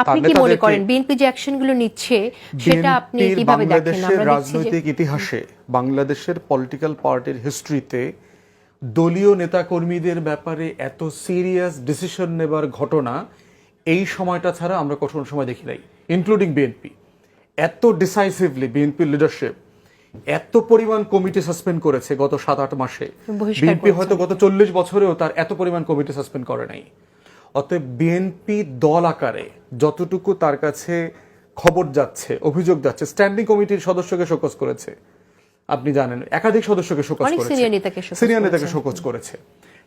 আপনি কি মনে করেন বিএনপি যে অ্যাকশনগুলো নিচ্ছে সেটা আপনি কীভাবে দেখেন? আমরা রাজনৈতিক ইতিহাসে বাংলাদেশের পলিটিক্যাল পার্টির হিস্ট্রিতে দলীয় নেতাকর্মীদের ব্যাপারে এত সিরিয়াস ডিসিশন নেবার ঘটনা এই সময়টা ছাড়া আমরা কখনো সময় দেখি নাই ইনক্লুডিং বিএনপি এত ডিসাইসিভলি বিএনপির লিডারশিপ এত পরিমাণ কমিটি সাসপেন্ড করেছে গত সাত আট মাসে। বিএনপি হয়তো গত চল্লিশ বছরেও তার এত পরিমাণ কমিটি সাসপেন্ড করে নাই। অতএব বিএনপি দল আকারে যতটুকু তার কাছে খবর যাচ্ছে অভিযোগ যাচ্ছে স্ট্যান্ডিং কমিটির সদস্যকে শোকজ করেছে। আপনি জানেন একাধিক সদস্যকে শোকজ করেছে। সিনিয়র নেতাকে শোকজ করেছে।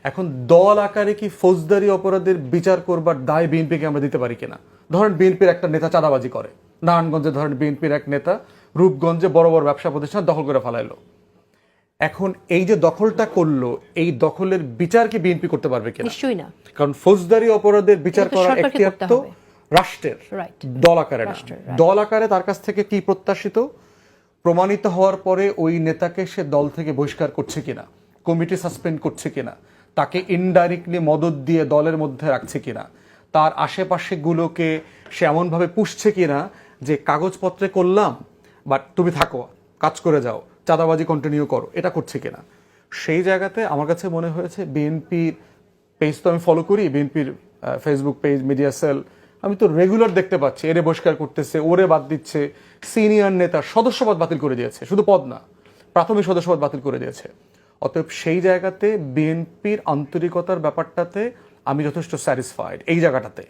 এখন দল আকারে কি ফৌজদারি অপরাধের বিচার করবার দায় বিএনপিকে আমরা দিতে পারি কিনা? ধরেন বিএনপির একটা নেতা চাঁদাবাজি করে। নারায়ণগঞ্জে ধরেন বিএনপির এক নেতা রূপগঞ্জে বড় বড় ব্যবসা প্রতিষ্ঠান দখল করে ফেলাইলো। এখন এই যে দখলটা করল এই দখলের বিচার কি বিএনপি করতে পারবে কিনা? নিশ্চয়ই না। কারণ ফৌজদারি অপরাধের বিচার করার এখতিয়ার তো রাষ্ট্রের দল আকারে না। দল আকারে তার কাছ থেকে কি প্রত্যাশিত? প্রমাণিত হওয়ার পরে ওই নেতাকে সে দল থেকে বহিষ্কার করছে কিনা? কমিটি সাসপেন্ড করছে কিনা? তাকে ইনডাইরেক্টলি মদত দিয়ে দলের মধ্যে রাখছে কিনা? তার আশেপাশে গুলোকে সে এমনভাবে পুষছে কিনা যে কাগজপত্রে করলাম বাট তুমি থাকো কাজ করে যাও। চাঁদাবাজি কন্টিনিউ করো, এটা করছে কিনা? সেই জায়গাতে আমার কাছে মনে হয়েছে বিএনপির পেজ তো আমি ফলো করি, বিএনপির ফেসবুক পেজ মিডিয়া সেল আমি তো রেগুলার দেখতে পাচ্ছি, এরে বহিষ্কার করতেছে, ওরে বাদ দিচ্ছে সিনিয়র নেতা সদস্যপদ বাতিল করে দিয়েছে, শুধু পদ না, প্রাথমিক সদস্যপদ বাতিল করে দিয়েছে। অতএব সেই জায়গাতে বিএনপির আন্তরিকতার ব্যাপারটাতে আমি যথেষ্ট স্যাটিসফাইড এই জায়গাটাতে।